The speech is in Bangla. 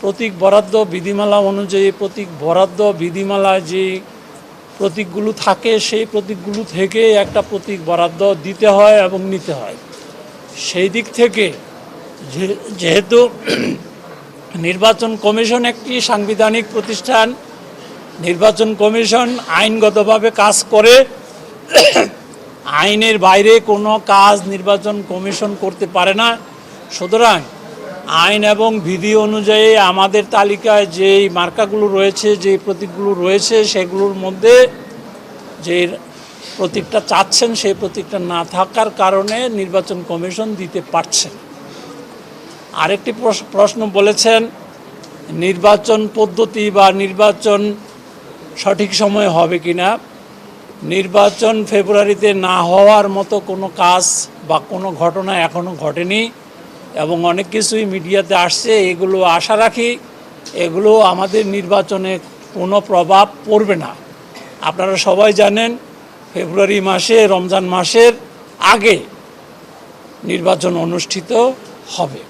প্রতীক বরাদ্দ বিধিমালা অনুযায়ী প্রতীক বরাদ্দ বিধিমালায় যে প্রতীকগুলো থাকে, সেই প্রতীকগুলো থেকে একটা প্রতীক বরাদ্দ দিতে হয় এবং নিতে হয়। সেই দিক থেকে যেহেতু নির্বাচন কমিশন একটি সাংবিধানিক প্রতিষ্ঠান, নির্বাচন কমিশন আইনগতভাবে কাজ করে, আইনের বাইরে কোনো কাজ নির্বাচন কমিশন করতে পারে না। সুতরাং আইন এবং বিধি অনুযায়ী আমাদের তালিকায় যেই মার্কাগুলো রয়েছে যে প্রতীকগুলো রয়েছে, সেগুলোর মধ্যে যে প্রতীকটা চাচ্ছেন, সেই প্রতীকটা না থাকার কারণে নির্বাচন কমিশন দিতে পারছে না। আরেকটি প্রশ- প্রশ্ন বলেছেন, নির্বাচন পদ্ধতি বা নির্বাচন সঠিক সময়ে হবে কিনা নির্বাচন ফেব্রুয়ারিতে না হওয়ার মতো কোনো কাজ বা কোনো ঘটনা এখনও ঘটেনি এবং অনেক কিছুই মিডিয়াতে আসছে, এগুলো আশা রাখি এগুলো আমাদের নির্বাচনে কোনো প্রভাব পড়বে না। আপনারা সবাই জানেন, ফেব্রুয়ারি মাসে, রমজান মাসের আগে নির্বাচন অনুষ্ঠিত হবে।